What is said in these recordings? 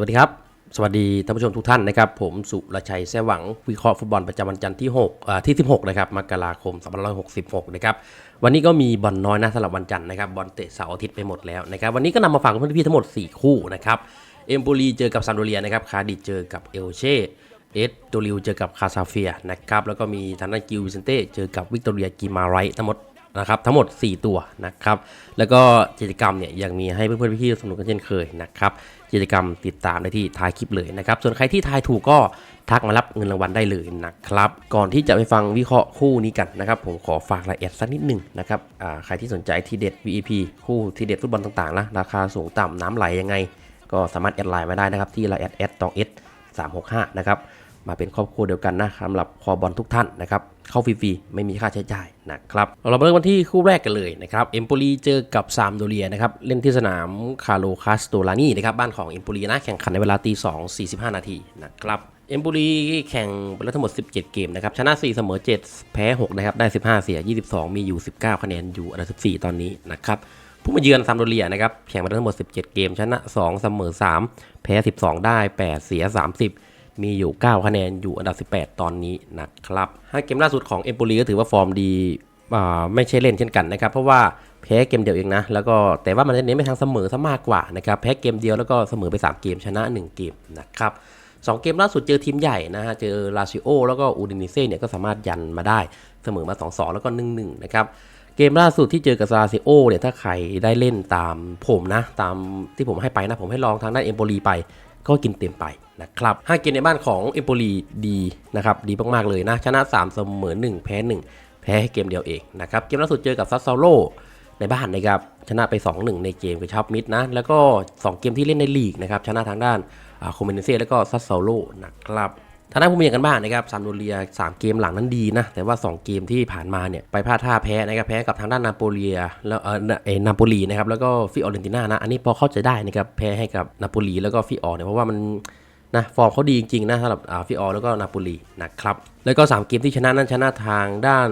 สวัสดีครับ สวัสดีท่านผู้ชมทุกท่านนะครับ ผมสุรชัยแซ่หวัง วิเคราะห์ฟุตบอลประจำวันจันทร์ที่6อ่าที่ 16 นะครับ มกราคม2566 นะครับ วันนี้ก็มีบอลน้อยนะสำหรับวันจันทร์นะครับ บอลเตะเสาร์อาทิตย์ไปหมดแล้วนะครับ วันนี้ก็นำมาฝากเพื่อนๆทั้งหมด 4 คู่นะครับ เอมโปลีเจอกับซามโดเรียนะครับ คาร์ดิเจอกับเอลเช่ เอสโตริวเจอกับคาซาเฟียนะครับ แล้วก็มีทางด้ากิลวิเซนเต้เจอกับวิกตอเรียกิมาไรทั้งหมด นะครับทั้งหมด 4 ตัวนะครับแล้วก็กิจกรรมเนี่ยยังมีให้เพื่อนๆพี่ๆสนุกกันเช่นเคยนะครับกิจกรรมติดตามได้ที่ท้ายคลิปเลยนะครับส่วนใครที่ทายถูกก็ทักมารับเงินรางวัลได้เลยนะครับก่อนที่จะไปฟังวิเคราะห์คู่นี้กันนะครับผมขอฝากรายละเอียดสักนิดหนึ่งนะครับใครที่สนใจทีเด็ด VEP คู่ทีเด็ดฟุตบอลต่างๆนะราคาสูงต่ำน้ำไหลยังไง ก็สามารถแอดไลน์มาได้นะครับที่ไลน์แอดแอดตองเอสสามหกห้านะครับ มาเป็นครอบครัวเดียวกันนะสำหรับคอบอลทุกท่านนะครับเข้าฟรีๆไม่มีค่าใช้จ่ายนะครับเรามาเริ่มกันที่คู่แรกกันเลยนะครับเอมโปลีเจอกับซามโดเรียนะครับเล่นที่สนามคาร์โลคาสโตลานีนะครับบ้านของเอมโปลีนะแข่งขันในเวลาตีสองสี่สิบห้านาทีนะครับเอมโปลีแข่งไปแล้วทั้งหมด 17 เกมนะครับ ชนะ 4 เสมอ 7 แพ้ 6 นะครับ ได้ 15 เสีย 22 มีอยู่ 19 คะแนน อยู่อันดับ 14 ตอนนี้นะครับ ผู้มาเยือนซามโดเรียนะครับ แข่งมาทั้งหมด 17 เกม ชนะ 2 เสมอ 3 แพ้ 12 ได้ 8 เสีย 30 มีอยู่ 9 คะแนนอยู่อันดับ 18 ตอนนี้นะครับห้าเกมล่าสุดของเอมโปลีก็ถือว่าฟอร์มดีอ่าไม่ใช่เล่นเช่นกันนะครับ เพราะว่าแพ้เกมเดียวเองนะ แล้วก็แต่ว่ามันเน้นไปทางเสมอซะมากกว่านะครับแพ้เกมเดียวแล้วก็เสมอไป 3 เกมชนะ 1 เกมนะครับสองเกมล่าสุดเจอทีมใหญ่นะฮะ เจอลาซิโอแล้วก็อูดินิเซ่เนี่ยก็สามารถยันมาได้เสมอมา 2-2 แล้วก็ 1-1 นะครับ เกมล่าสุดที่เจอกับลาซิโอเนี่ยถ้าใครได้เล่นตามผมนะ ตามที่ผมให้ไปนะ ผมให้ลองทางด้านเอมโปลีไป ก็กินเต็มไปนะครับห้าเกมในบ้านของเอมโปลีดีนะครับดีมากๆเลยนะ ชนะ 3 เสมอ 1 แพ้ 1 แพ้เกมเดียวเองนะครับ เกมล่าสุดเจอกับซัสซาโลในบ้านนะครับชนะไป 2-1 ในเกมกับชับมิดนะ แล้วก็ 2 เกมที่เล่นในลีกนะครับชนะทางด้านโคเมนเซ่แล้วก็ซัสซาโลนะครับ ทางด้านผู้มีกันบ้านนะครับซามโดเรีย 3 เกมหลังนั้นดีนะ แต่ว่า 2 เกมที่ผ่านมาเนี่ย ไปพลาดท่าแพ้นะครับ แพ้กับทางด้านนาโปเลียแล้วเออนาโปลีนะครับ แล้วก็ฟิออเรนติน่านะ อันนี้พอเข้าใจได้นะครับ แพ้ให้กับนาโปลีแล้วก็ฟิออเนี่ย เพราะว่ามันนะฟอร์มเขาดีจริงๆนะสำหรับฟิออแล้วก็นาโปลีนะครับ แล้วก็ 3 เกมที่ชนะนั้นชนะทางด้าน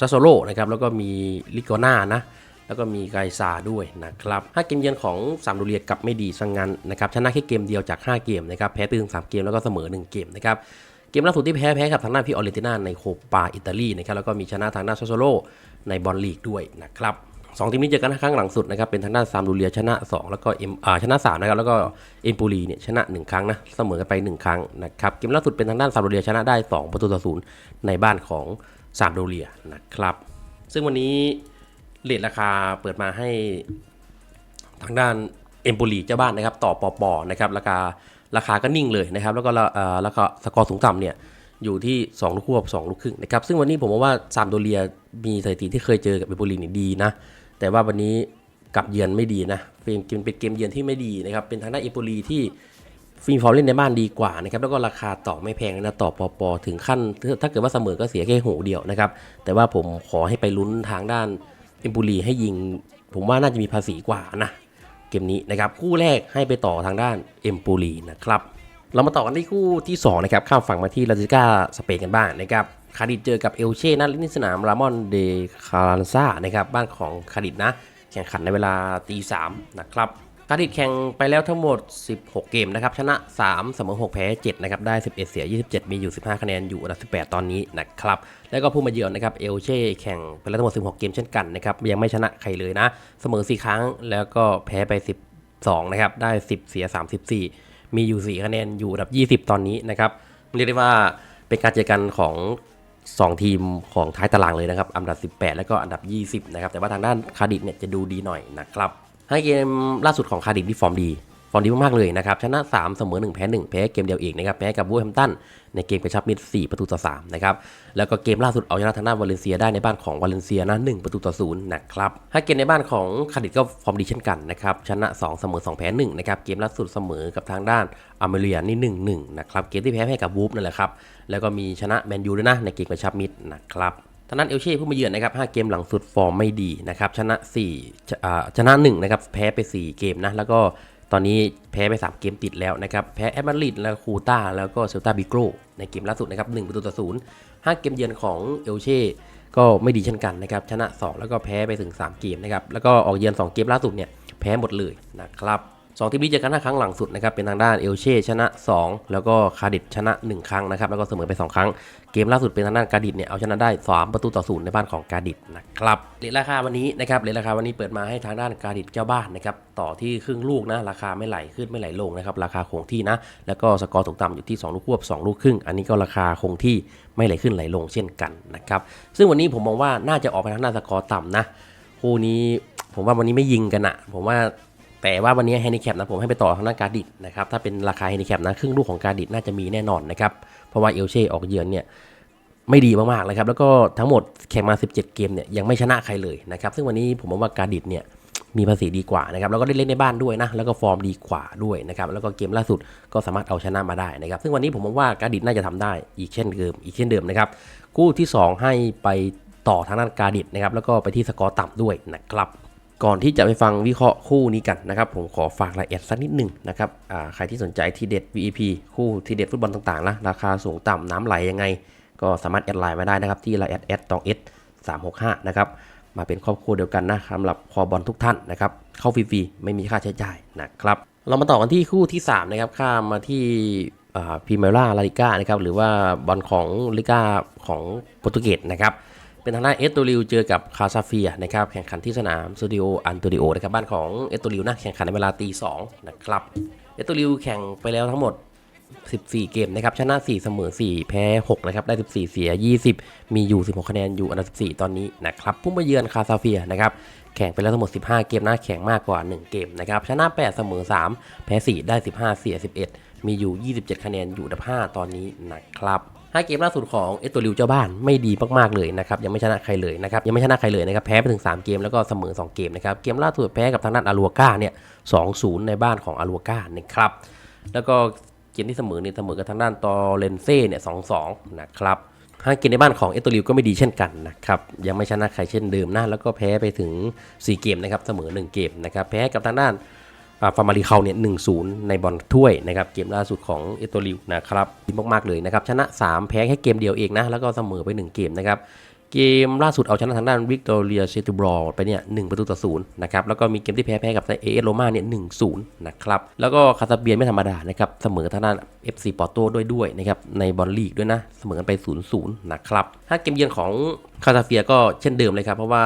ซัสโซโลนะครับ แล้วก็มีลิโกนานะ แล้วก็มีไกซาด้วยนะครับห้าเกมเยือนของซามโดเรียกับไม่ดีสังงันนะครับชนะแค่เกมเดียวจาก 5 เกมนะครับแพ้ไปถึง3เกมแล้วก็เสมอ 1 เกมนะครับเกมล่าสุดที่แพ้แพ้กับทางด้านฟิออเรนติน่าในโคปาอิตาลีนะครับแล้วก็มีชนะทางด้านซัสโซโลในบอลลีกด้วยนะครับสองทีมนี้เจอกันครั้งหลังสุดนะครับเป็นทางด้านซามดูเรียชนะ 2 แล้วก็เอ็มอ่าชนะ3นะครับแล้วก็เอ็มปูรีเนี่ยชนะ 1 ครั้งนะเสมอกันไป 1 ครั้งนะครับเกมล่าสุดเป็นทางด้านซามดูเรียชนะได้ 2 ประตูต่อศูนย์ในบ้านของซามดูเรียนะครับซึ่งวันนี้ เลทราคาเปิดมาให้ทางด้านเอ็มปูรีเจ้าบ้านนะครับ ต่อปอปอนะครับราคาราคาก็นิ่งเลยนะครับ แล้วก็เอ่อแล้วก็สกอร์สูงต่ำเนี่ยอยู่ที่2ลูกควบ2ลูกครึ่งนะครับซึ่งวันนี้ผมว่าซามโดเรียมีสถิติที่เคยเจอกับเอมบโปลีนี่ดีนะ แต่ว่าวันนี้กลับเยือนไม่ดีนะเป็นเกมเป็นเกมเยือนที่ไม่ดีนะครับเป็นทางด้านเอโปลีที่ฟีฟอร์เล่นในบ้านดีกว่านะครับแล้วก็ราคาต่อไม่แพงนะต่อปอปอถึงขั้น ถ้าเกิดว่าเสมอก็เสียแค่หูเดียวนะครับแต่ว่าผมขอให้ไปลุ้นทางด้าน เอ็มปุรีให้ยิง ผมว่าน่าจะมีภาษีกว่านะเกมนี้นะครับคู่แรกให้ไปต่อทางด้านเอ็มบุรีนะครับเรามาต่อกันที่คู่ที่2นะครับข้ามฝั่งมาที่ลาติก้าสเปนกันบ้างนะครับคาดิดเจอกับเอลเช่นะเล่นที่สนามรามอนเดคารันซานะครับบ้านของคาดิดนะแข่งขันในเวลาตีสามนะครับ คาดิดแข่งไปแล้วทั้งหมด 16 เกมนะครับ ชนะ 3 เสมอ 6 แพ้ 7 นะครับ ได้ 11 เสีย 27 มีอยู่ 15 คะแนน อยู่อันดับ 18 ตอนนี้นะครับ แล้วก็ผู้มาเยือนนะครับ เอลเช่ แข่งไปแล้วทั้งหมด 16 เกมเช่นกันนะครับ ยังไม่ชนะใครเลยนะ เสมอ 4 ครั้ง แล้วก็แพ้ไป 12 นะครับ ได้ 10 เสีย 34 มีอยู่ 4 คะแนน อยู่อันดับ 20 ตอนนี้นะครับ เรียกได้ว่าเป็นการเจอกันของ2 ทีมของท้ายตารางเลยนะครับ อันดับ 18 แล้วก็อันดับ 20 นะครับ แต่ว่าทางด้านคาร์ดิฟเนี่ยจะดูดีหน่อยนะครับ ให้เกมล่าสุดของคาร์ดิฟที่ฟอร์มดี ฟอร์มดีมากๆเลยนะครับ ชนะ 3 เสมอ 1 แพ้ 1 แพ้เกมเดียวเองนะครับ แพ้กับวูแฮมตัน ในเกมกระชับมิตร4ประตูต่อ3นะครับ แล้วก็เกมล่าสุดเอาชนะทางด้านวาเลนเซียได้ในบ้านของวาเลนเซียนะ1ประตูต่อ0นะครับถ้าเกมในบ้านของคาร์ดิฟก็ฟอร์มดีเช่นกันนะครับ ชนะ 2 เสมอ 2 แพ้1นะครับ เกมล่าสุดเสมอกับทางด้านอเมเรียนี่1 1นะครับ เกมที่แพ้ให้กับวูฟนั่นแหละครับ แล้วก็มีชนะแมนยูด้วยนะในเกมกระชับมิตรนะครับ ทางด้นเอลเช่ผู้มาเยือนนะครับ5เกมหลังสุดฟอร์มไม่ดีนะครับชนะ4ชอ่าชนะ1นะครับแพ้ไป 4 เกมนะแล้วก็ตอนนี้แพ้ไป 3 เกมติดแล้วนะครับแพ้แอตมาริดแล้วคูต้าแล้วก็เซลตาบิโกรในเกมล่าสุดนะครับ1ประตูต่อ0 5เกมเยือนของเอลเช่ก็ไม่ดีเช่นกันนะครับชนะ 2 แล้วก็แพ้ไปถึง 3 เกมนะครับแล้วก็ออกเยือน 2 เกมล่าสุดเนี่ยแพ้หมดเลยนะครับ สองทีมนี้เจอกันห้าครั้งหลังสุดนะครับเป็นทางด้านเอลเช่ชนะ 2 แล้วก็คาร์ดิตชนะ 1 ครั้งนะครับแล้วก็เสมอไป 2 ครั้ง เกมล่าสุดเป็นทางด้านการดิตเนี่ยเอาชนะได้ 3 ประตูต่อศูนย์ในบ้านของการดิตนะครับเรทราคาวันนี้นะครับเรทราคาวันนี้เปิดมาให้ทางด้านการดิตเจ้าบ้านนะครับต่อที่ครึ่งลูกนะราคาไม่ไหลขึ้นไม่ไหลลงนะครับราคาคงที่นะแล้วก็สกอร์ตกต่ำอยู่ที่ 2 ลูกควบ 2 ลูกครึ่ง อันนี้ก็ราคาคงที่ไม่ไหลขึ้นไหลลงเช่นกันนะครับซึ่งวันนี้ผมมองว่าน่าจะออกไปทางด้านสกอร์ต่ำนะคู่นี้ผมว่าวันนี้ไม่ยิงกันอะผมว่า แต่ว่าวันนี้แฮนดิแคปนะผมให้ไปต่อทางด้านการดิตนะครับถ้าเป็นราคาแฮนดิแคปนะครึ่งลูกของการดิตน่าจะมีแน่นอนนะครับเพราะว่าเอลเช่ออกเยือนเนี่ยไม่ดีมากๆนะครับแล้วก็ทั้งหมดแข่งมา 17 เกมเนี่ยยังไม่ชนะใครเลยนะครับซึ่งวันนี้ผมมองว่าการดิตเนี่ยมีภาษีดีกว่านะครับแล้วก็ได้เล่นในบ้านด้วยนะแล้วก็ฟอร์มดีกว่าด้วยนะครับแล้วก็เกมล่าสุดก็สามารถเอาชนะมาได้นะครับซึ่งวันนี้ผมมองว่าการดิตน่าจะทำได้อีกเช่นเดิมอีกเช่นเดิมนะครับคู่ที่ 2 ให้ไปต่อทางด้านการดิตนะครับแล้วก็ไปที่สกอร์ต่ำด้วยนะครับ ก่อนที่จะไปฟังวิเคราะห์คู่นี้กันนะครับ ผมขอฝากรายละเอียดสักนิดหนึ่งนะครับใครที่สนใจทีเด็ด VIP คู่ทีเด็ดฟุตบอลต่างๆนะราคาสูงต่ำน้ำไหลยังไง ก็สามารถแอดไลน์มาได้นะครับที่ไลน์แอดแอดตองเอสสามหกห้านะครับมาเป็นครอบครัวเดียวกันนะสำหรับคอบอลทุกท่านนะครับเข้าฟรีๆไม่มีค่าใช้จ่ายนะครับเรามาต่อกันที่คู่ที่3นะครับข้ามมาที่พรีเมร่าลาลิก้านะครับหรือว่าบอลของลิก้าของโปรตุเกสนะครับ เป็นทางด้านเอสโตริวเจอกับคาซาเฟียนะครับแข่งขันที่สนามสตูดิโออันโตริโอนะครับบ้านของเอสโตริวนะแข่งขันในเวลาตีสองนะครับเอสโตริวแข่งไปแล้วทั้งหมด 14 เกมนะครับชนะ4เสมอ4 แพ้6นะครับได้ 14 เสีย 20 มีอยู่ 16 คะแนนอยู่อันดับ14 ตอนนี้นะครับผู้มาเยือนคาซาเฟียนะครับแข่งไปแล้วทั้งหมด 15 เกมนะแข่งมากกว่า 1 เกมนะครับชนะ8เสมอ3 แพ้ 4 ได้ 15 เสีย 11 มีอยู่ 27 คะแนนอยู่อันดับ5ตอนนี้นะครับ ห้าเกมล่าสุดของเอสโตริวเจ้าบ้านไม่ดีมากๆเลยนะครับยังไม่ชนะใครเลยนะครับยังไม่ชนะใครเลยนะครับแพ้ไปถึง 3 เกมแล้วก็เสมอ 2 เกมนะครับเกมล่าสุดแพ้กับทางด้านอารัวกาเนี่ย2-0ในบ้านของอารัวกานะครับแล้วก็เกมที่เสมอเนี่ยเสมอกับทางด้านตอเลนเซ่เนี่ย2-2นะครับห้าเกมในบ้านของเอสโตริวก็ไม่ดีเช่นกันนะครับยังไม่ชนะใครเช่นเดิมนะแล้วก็แพ้ไปถึง 4 เกมนะครับเสมอ 1 เกมนะครับแพ้กับทางด้าน ฟาร์มารีเขาเนี่ยหนึ่งศูนย์ในบอลถ้วยนะครับเกมล่าสุดของเอตโตลิวนะครับดีมากๆเลยนะครับชนะ 3 แพ้แค่เกมเดียวเองนะแล้วก็เสมอไป 1 เกมนะครับ เกมล่าสุดเอาชนะทางด้านวิกตอเรียเชตูบรอไปเนี่ยหประตูต่อศูนย์นะครับ แล้วก็มีเกมที่แพ้แพ้กับเอเอสโรมาเนี่ยหนึ่งศูนย์นะครับ แล้วก็คาซาเบียนไม่ธรรมดานะครับ เสมอทางด้าน FC ปอร์โตด้วยด้วยนะครับ ในบอลลีกด้วยนะ เสมอกันไป0ูนย์นะครับถ้าเกมเยือนของคาซาเฟียก็เช่นเดิมเลยครับ เพราะว่า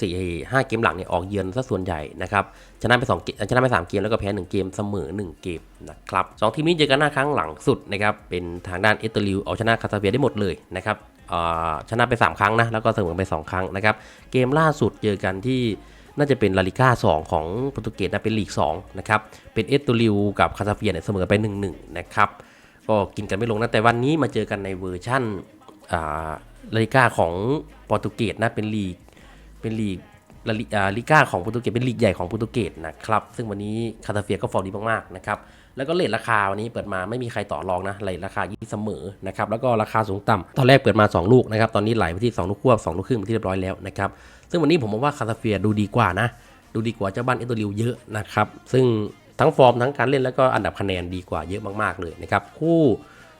สี่ห้าเกมหลังเนี่ยออกเยือนซะส่วนใหญ่นะครับชนะไป2เกมชนะไป3เกมแล้วก็แพ้ 1 เกมเสมอ 1 เกมนะครับสองทีมนี้เจอกันหน้าครั้งหลังสุดนะครับเป็นทางด้านเอตเตอร์ลิวเอาชนะคาซาเบียได้หมดเลยนะครับ ชนะไป 3 ครั้งนะแล้วก็เสมอไป 2 ครั้งนะครับเกมล่าสุดเจอกันที่น่าจะเป็นลาลิก้า 2 ของโปรตุเกสนะเป็นลีก2นะครับเป็นเอตเตอร์ลิวกับคาซาเฟียเนี่ยเสมอไป 1-1 นะครับก็กินกันไม่ลงนะแต่วันนี้มาเจอกันในเวอร์ชั่นลาลิก้าของโปรตุเกสนะเป็นลีกเป็นลีกลาลิอ่าลิก้าของโปรตุเกสเป็นลีกใหญ่ของโปรตุเกสนะครับซึ่งวันนี้คาตาเฟียก็ฟอร์มดีมากๆนะครับ แล้วก็เลทราคาวันนี้เปิดมาไม่มีใครต่อรองนะเลทราคายี่เสมอนะครับแล้วก็ราคาสูงต่ำตอนแรกเปิดมา 2 ลูกนะครับตอนนี้ไหลไปที่2ลูกควบ2ลูกครึ่งไปที่เรียบร้อยแล้วนะครับซึ่งวันนี้ผมมองว่าคาตาเฟียดูดีกว่านะ ดูดีกว่าเจ้าบ้านเอตโตริวเยอะนะครับซึ่งทั้งฟอร์มทั้งการเล่นแล้วก็อันดับคะแนนดีกว่าเยอะมากๆเลยนะครับคู่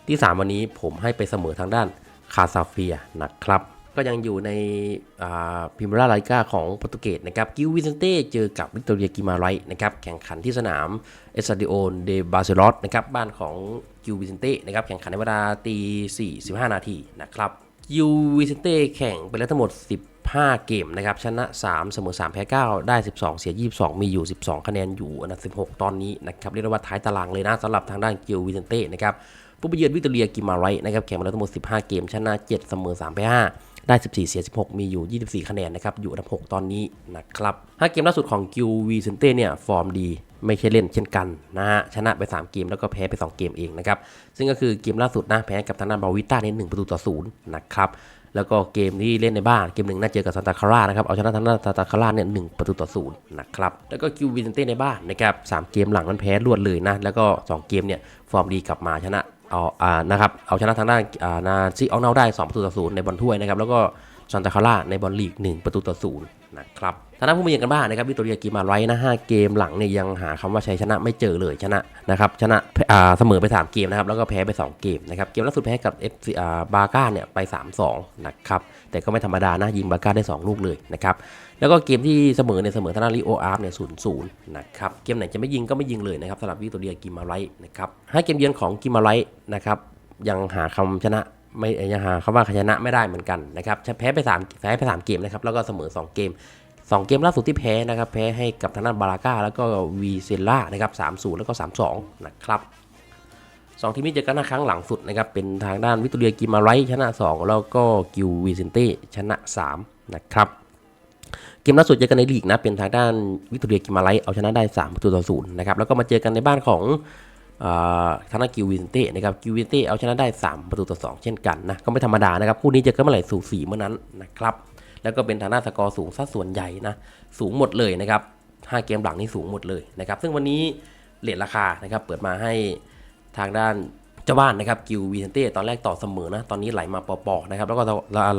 ที่ 3 วันนี้ผมให้ไปเสมอทางด้านคาซาเฟียนะครับ ก็ยังอยู่ในพิมราลาลิก้าของโปรตุเกสนะครับกิววิเซนเต้เจอกับวิกตอเรียกิมาไรนะครับแข่งขันที่สนามเอสซาดิโอนเดบาเซลอสนะครับบ้านของกิววิเซนเต้นะครับแข่งขันในเวลาตี45นาทีนะครับกิววิเซนเต้แข่งไปแล้วทั้งหมด 15 เกมนะครับชนะ 3 เสมอ 3 แพ้ 9 ได้ 12 เสีย 22 มีอยู่ 12 คะแนนอยู่อันดับ 16 ตอนนี้นะครับเรียกว่าท้ายตารางเลยนะสำหรับทางด้านกิววิเซนเต้นะครับผู้ไปเยือนวิกตอเรียกิมาไรนะครับแข่งมาแล้วทั้งหมด 15 เกมชนะ 7 เสมอ 3 แพ้ 5 ได้ 14 เสีย 16 มีอยู่ 24 คะแนนนะครับ อยู่อันดับ 6 ตอนนี้นะครับ5เกมล่าสุดของกิววีเซนเต้เนี่ย ฟอร์มดี ไม่ใช่เล่นเช่นกันนะฮะ ชนะไป 3 เกมแล้วก็แพ้ไป 2 เกมเองนะครับ ซึ่งก็คือเกมล่าสุดนะ แพ้กับทางด้านบาวิต้าใน1ประตูต่อ0นะครับ แล้วก็เกมที่เล่นในบ้าน เกมหนึ่งน่าเจอกับซานตาคาร่านะครับ เอาชนะทางด้านซานตาคาร่าเนี่ยหประตูต่อศูนย์นะครับ แล้วก็คิววินเต้ในบ้านนะครับสเกมหลังนั้นแพ้รวดเลยนะ แล้วก็สองเกมเนี่ยฟอร์มดีกลับมาชนะ เอาอ่านะครับเอาชนะทางด้านอ่านาซิออกเนาได้2ประตูต่อศูนย์ในบอลถ้วยนะครับแล้วก็ ซานตาคาร่าในบอลลีก 1 ประตูต่อศูนย์นะครับทางด้านผู้มีเยือนกันบ้างนะครับวิตโตเรียกิมาไรนะ5เกมหลังเนี่ยยังหาคำว่าชัยชนะไม่เจอเลยชนะนะครับชนะอ่าเสมอไป 3 เกมนะครับแล้วก็แพ้ไป 2 เกมนะครับเกมล่าสุดแพ้กับ FC อ่าบาก้าเนี่ยไป 3-2 นะครับแต่ก็ไม่ธรรมดานะยิงบาก้าได้ 2 ลูกเลยนะครับแล้วก็เกมที่เสมอเนี่ยเสมอทางด้านลิโออาร์เนี่ยศูนย์ศูนย์นะครับเกมไหนจะไม่ยิงก็ไม่ยิงเลยนะครับสำหรับวิตโตเรียกิมาไรนะครับให้เกมเยือนของกิมาไรนะครับยังหาคำชนะ ไม่ยังหาคำว่าชนะไม่ได้เหมือนกันนะครับแพ้ไป3แพ้ไป3เกมนะครับแล้วก็เสมอ 2 เกม 2 เกมล่าสุดที่แพ้นะครับแพ้ให้กับทางด้านบาราก้าแล้วก็วีเซล่านะครับ3-0แล้วก็3-2นะครับสองทีมนี้เจอกันหน้าครั้งหลังสุดนะครับเป็นทางด้านวิตเตอเรียกิมาไรชนะ 2 แล้วก็กิววิเซนเต้ชนะ 3 นะครับ เกมล่าสุดเจอกันในลีกนะเป็นทางด้านวิตเรียกิมาไลเอาชนะได้3ประตูต่อศูนย์นะครับแล้วก็มาเจอกันในบ้านของ ทางด้านกิววินเต้นะครับกิววินเต้เอาชนะได้ 3 ประตูต่อ 2 เช่นกันนะก็ไม่ธรรมดานะครับคู่นี้เจอกันเมื่อไหร่สูสีเมื่อนั้นนะครับแล้วก็เป็นทางด้านสกอร์สูงสัดส่วนใหญ่นะสูงหมดเลยนะครับ5เกมหลังนี่สูงหมดเลยนะครับซึ่งวันนี้เลทราคานะครับเปิดมาให้ทางด้านเจ้าบ้านนะครับกิววินเต้ตอนแรกต่อเสมอนะตอนนี้ไหลมาปอๆนะครับแล้วก็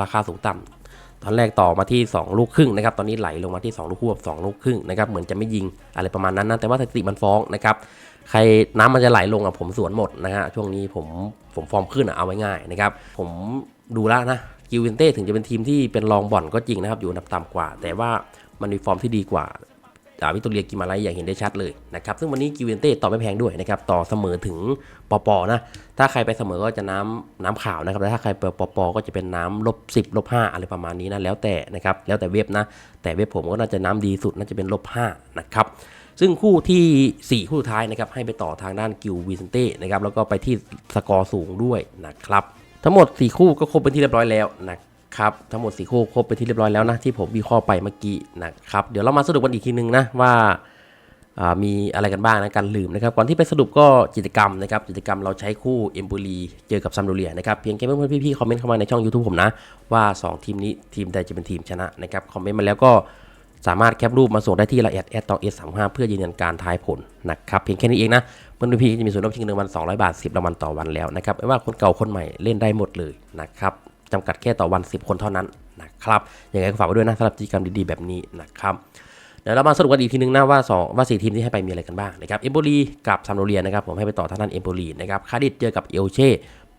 ราคาสูงต่ำ ตอนแรกต่อมาที่ 2 ลูกครึ่งนะครับ ตอนนี้ไหลลงมาที่ 2 ลูกควบ2ลูกครึ่งนะครับ เหมือนจะไม่ยิงอะไรประมาณนั้นนะ แต่ว่าสถิติมันฟ้องนะครับ ใครน้ำมันจะไหลลงอะผมสวนหมดนะฮะ ช่วงนี้ผมผมฟอร์มขึ้นอะเอาไว้ง่ายนะครับ ผมดูแล้วนะกิวเวนเต้ถึงจะเป็นทีมที่เป็นรองบ่อนก็จริงนะครับ อยู่อันดับต่ำกว่า แต่ว่ามันมีฟอร์มที่ดีกว่า อ่าวิตโตเรียกิมาไลอย่างเห็นได้ชัดเลยนะครับซึ่งวันนี้กิเวนเต้ต่อไม่แพงด้วยนะครับต่อเสมอถึงปอปอนะถ้าใครไปเสมอก็จะน้ำน้ำขาวนะครับแต่ถ้าใครไปปอปอก็จะเป็นน้ำลบสิบลบห้าอะไรประมาณนี้นะแล้วแต่นะครับแล้วแต่เว็บนะแต่เว็บผมก็น่าจะน้ำดีสุดน่าจะเป็นลบห้านะครับซึ่งคู่ทีสี่ 4 คู่สุดท้ายนะครับให้ไปต่อทางด้านกิววินเต้นะครับแล้วก็ไปที่สกอร์สูงด้วยนะครับทั้งหมด 4 คู่ก็ครบเป็นที่เรียบร้อยแล้วนะ ครับทั้งหมด4คู่ครบเป็นที่เรียบร้อยแล้วนะที่ผมวิเคราะห์ไปเมื่อกี้นะครับเดี๋ยวเรามาสรุปกันอีกทีนึงนะว่าามีอะไรกันบ้างนะการลืมนะครับก่อนที่ไปสรุปก็กิจกรรมนะครับกิจกรรมเราใช้คู่เอมโบลีเจอกับซัมโดเรียนะครับเพียงแค่เพื่อนๆพี่ๆคอมเมนต์เข้ามาในช่อง YouTube ผมนะ ว่า 2 ทีมนี้ทีมใดจะเป็นทีมชนะนะครับคอมเมนต์มาแล้วก็สามารถแคปรูปมาส่งได้ที่ละเอียดแอดต่อเอสสามห้าเพื่อยืนยันการทายผลนะครับเพียงแค่นี้เองนะเพื่อนๆพี่จะมีส่วนลดชิงเงินรางวัล200 บาท 10รางวัลต่อวันแล้วนะครับไม่ว่าคนเก่าคนใหม่เล่นได้หมดเลยนะครับ จำกัดแค่ต่อวัน 10 คนเท่านั้นนะครับยังไงก็ฝากไว้ด้วยนะสำหรับกิจกรรมดีๆแบบนี้นะครับเดี๋ยวเรามาสรุปกันอีกทีนึงนะว่าสองว่าสี่ทีมที่ให้ไปมีอะไรกันบ้างนะครับเอมโบลีกับซามโดเรียนะครับผมให้ไปต่อทางด้านเอมโบลีนะครับคาดิดเจอกับเอลเช่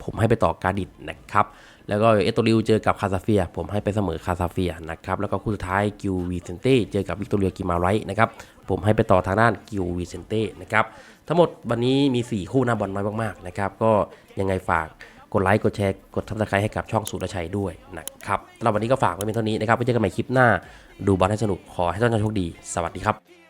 ผมให้ไปต่อกาดิดนะครับแล้วก็เอตโตริวเจอกับคาซาเฟีย ผมให้ไปเสมอคาซาเฟียนะครับแล้วก็คู่สุดท้ายกิววีเซนเต้เจอกับวิกตอเรียกิมาไรนะครับผมให้ไปต่อทางด้านกิววีเซนเต้นะครับทั้งหมดวันนี้มี 4 คู่หน้าบอลน้อยมากๆนะครับก็ยังไงฝาก กดไลค์กดแชร์กดทับสไคร้ให้กับช่องสุรชัยด้วยนะครับสำหรับวันนี้ก็ฝากไว้เป็นเท่านี้นะครับไว้เจอกันใหม่คลิปหน้าดูบอลให้สนุกขอให้ท่านโชคดี สวัสดีครับ